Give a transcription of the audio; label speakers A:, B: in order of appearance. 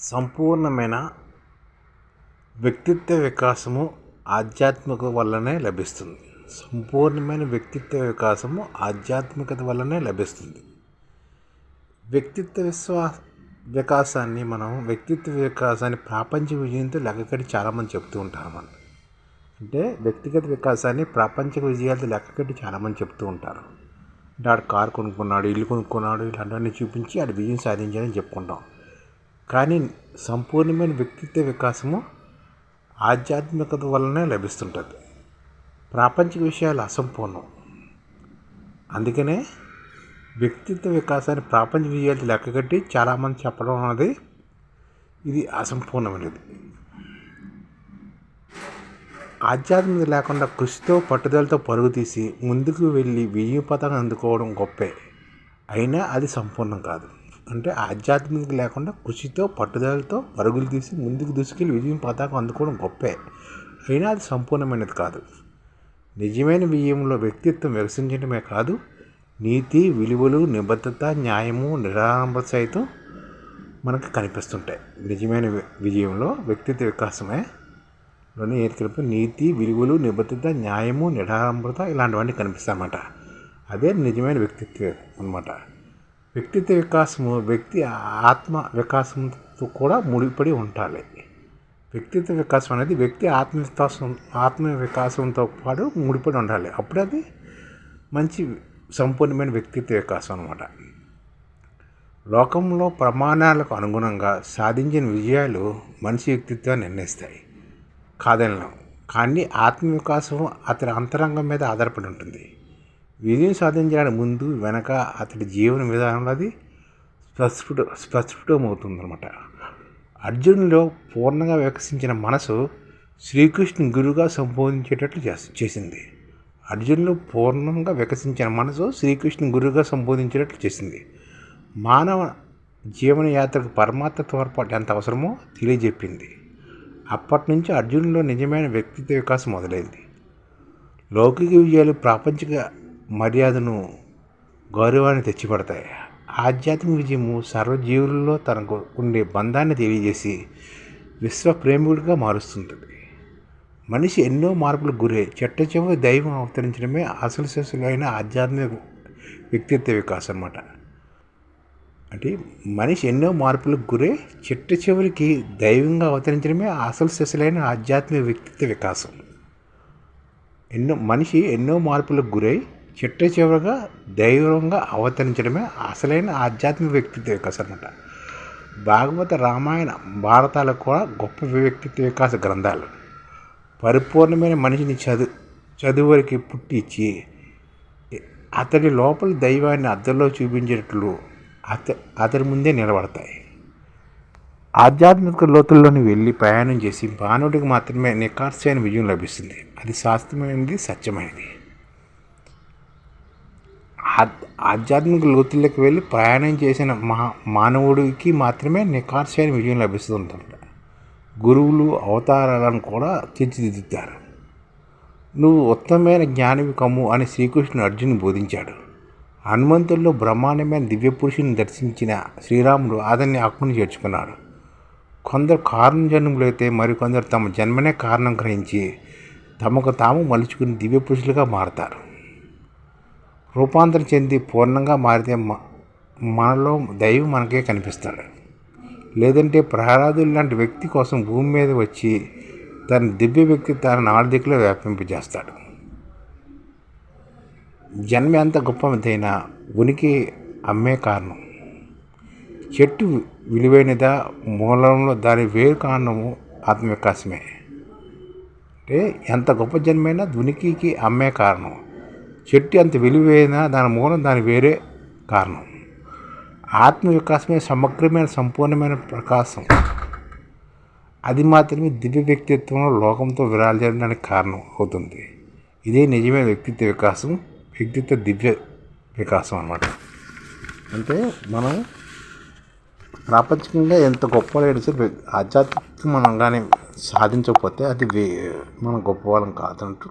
A: సంపూర్ణమైన వ్యక్తిత్వ వికాసము ఆధ్యాత్మిక వల్లనే లభిస్తుంది. సంపూర్ణమైన వ్యక్తిత్వ వికాసము ఆధ్యాత్మికత వల్లనే లభిస్తుంది. వ్యక్తిత్వ విశ్వా వికాసాన్ని మనం వ్యక్తిత్వ వికాసాన్ని ప్రాపంచిక విజయంతో లెక్కకట్టి చాలామంది చెప్తూ ఉంటారు మనం అంటే వ్యక్తిగత వికాసాన్ని ప్రాపంచిక విజయాలతో లెక్కకట్టి చాలామంది చెప్తూ ఉంటారు. అంటే ఆడు కారు కొనుక్కున్నాడు ఇల్లు కొనుక్కున్నాడు ఇలాంటివన్నీ చూపించి ఆడు విజయం సాధించాలని చెప్పుకుంటాం. కానీ సంపూర్ణమైన వ్యక్తిత్వ వికాసము ఆధ్యాత్మికత వల్లనే లభిస్తుంటుంది. ప్రాపంచిక విషయాలు అసంపూర్ణం. అందుకనే వ్యక్తిత్వ వికాసాన్ని ప్రాపంచ విజయాలు లెక్కగట్టి చాలామంది చెప్పడం అన్నది ఇది అసంపూర్ణమైనది. ఆధ్యాత్మికత లేకుండా కృషితో పట్టుదలతో పరుగు తీసి ముందుకు వెళ్ళి విజయ పథకం అందుకోవడం గొప్పే. అయినా అది సంపూర్ణం కాదు. అంటే ఆధ్యాత్మికత లేకుండా కృషితో పట్టుదలతో పరుగులు తీసి ముందుకు దూసుకెళ్ళి విజయం పతాకం అందుకోవడం గొప్పే. అయినా అది సంపూర్ణమైనది కాదు. నిజమైన విజయంలో వ్యక్తిత్వం వికసించడమే కాదు నీతి విలువలు నిబద్ధత న్యాయము నిరాడంబర సైతం మనకు కనిపిస్తుంటాయి. నిజమైన వి- విజయంలో వ్యక్తిత్వ వికాసమే. లోని ఏర్కలిపి నీతి విలువలు నిబద్ధత న్యాయము నిరాడంబరత ఇలాంటివన్నీ కనిపిస్తాయన్నమాట. అదే నిజమైన వ్యక్తిత్వం అన్నమాట. వ్యక్తిత్వ వికాసము వ్యక్తి ఆత్మ వికాసంతో కూడా ముడిపడి ఉండాలి. వ్యక్తిత్వ వికాసం అనేది వ్యక్తి ఆత్మవికాసం ఆత్మ వికాసంతో పాటు ముడిపడి ఉండాలి. అప్పుడు అది మంచి సంపూర్ణమైన వ్యక్తిత్వ వికాసం అనమాట లోకంలో ప్రమాణాలకు అనుగుణంగా సాధించిన విజయాలు మనిషి వ్యక్తిత్వాన్ని నిర్ణయిస్తాయి. కాదనలేం. కానీ ఆత్మవికాసం అతని అంతరంగం మీద ఆధారపడి ఉంటుంది. విజయం సాధించడానికి ముందు వెనక అతడి జీవన విధానంలో అది స్పష్టం స్పష్టమవుతుందన్నమాట అర్జునులో పూర్ణంగా వికసించిన మనసు శ్రీకృష్ణుని గురుగా సంబోధించేటట్లు చేసింది. అర్జునులో పూర్ణంగా వికసించిన మనసు శ్రీకృష్ణుని గురుగా సంబోధించేటట్లు చేసింది. మానవ జీవన యాత్రకు పరమాత్మ తోడ్పాటు ఎంత అవసరమో తెలియజెప్పింది. అప్పటి నుంచి అర్జునులో నిజమైన వ్యక్తిత్వ వికాసం మొదలైంది. లౌకిక విజయాలు ప్రాపంచిక మర్యాదను గౌరవాన్ని తెచ్చిపెడతాయి. ఆధ్యాత్మిక విజయము సర్వజీవులలో తనకు ఉండే బంధాన్ని తెలియజేసి విశ్వ ప్రేమికుడిగా మారుస్తుంటుంది. మనిషి ఎన్నో మార్పులకు గురై చెట్ట చివరి దైవం అవతరించడమే అసలు శిశులైన ఆధ్యాత్మిక వ్యక్తిత్వ వికాసం అన్నమాట. అంటే మనిషి ఎన్నో మార్పులకు గురై చిట్ట చివరికి దైవంగా అవతరించడమే అసలు శిశులైన ఆధ్యాత్మిక వ్యక్తిత్వ వికాసం. ఎన్నో మనిషి ఎన్నో మార్పులకు గురై చిట్ట చివరగా దైవంగా అవతరించడమే అసలైన ఆధ్యాత్మిక వ్యక్తిత్వ వికాసం అనమాట భాగవత రామాయణ భారతాలకు కూడా గొప్ప వ్యక్తిత్వ వికాస గ్రంథాలు. పరిపూర్ణమైన మనిషిని చదువు చదువురికి పుట్టించి అతడి లోపల దైవాన్ని అద్దంలో చూపించేటట్లు అత అతడి ముందే నిలబడతాయి. ఆధ్యాత్మిక లోతుల్లోని వెళ్ళి ప్రయాణం చేసి బాణుడికి మాత్రమే నికార్సైన విజయం లభిస్తుంది. అది శాస్త్రమైనది సత్యమైనది. ఆధ్యాత్మిక లోతుల్లోకి వెళ్ళి ప్రయాణం చేసిన మహా మానవుడికి మాత్రమే నిఖార్సైన విజయం లభిస్తుందంట. గురువులు అవతారాలను కూడా తీర్చిదిద్దుతారు. నువ్వు ఉత్తమమైన జ్ఞానివి కమ్ము అని శ్రీకృష్ణుడు అర్జును బోధించాడు. హనుమంతుల్లో బ్రహ్మాండమైన దివ్య పురుషుని దర్శించిన శ్రీరాముడు అతన్ని అక్కును చేర్చుకున్నాడు. కొందరు కారణ జన్ములైతే మరికొందరు తమ జన్మనే కారణం గ్రహించి తమకు తాము మలుచుకుని దివ్య పురుషులుగా మారతారు. రూపాంతరం చెంది పూర్ణంగా మారితే మ- మనలో దైవం మనకే కనిపిస్తాడు. లేదంటే ప్రహ్లాదులు లాంటి వ్యక్తి కోసం భూమి మీద వచ్చి తన దివ్య వ్యక్తి తన నాలుగు దిక్కులో వ్యాపింపజేస్తాడు. జన్మ ఎంత గొప్పదైనా ఉనికి అమ్మే కారణం. చెట్టు విలువైనదా మూలంలో దాని వేరు కారణము ఆత్మవికాసమే. అంటే ఎంత గొప్ప జన్మైనా ఉనికికి అమ్మే కారణం. చెట్టు ఎంత విలువైన దాని మూలం దాని వేరే కారణం. ఆత్మ వికాసమే సమగ్రమైన సంపూర్ణమైన ప్రకాశం. అది మాత్రమే దివ్య వ్యక్తిత్వంలో లోకంతో విరాజడానికి కారణం అవుతుంది. ఇదే నిజమైన వ్యక్తిత్వ వికాసం వ్యక్తిత్వ దివ్య వికాసం అన్నమాట. అంటే మనం ప్రాపంచికంగా ఎంత గొప్ప లేడు సరే ఆధ్యాత్మిక మనం కానీ సాధించకపోతే అది వే- మనం గొప్పవాళ్ళం కాదంటూ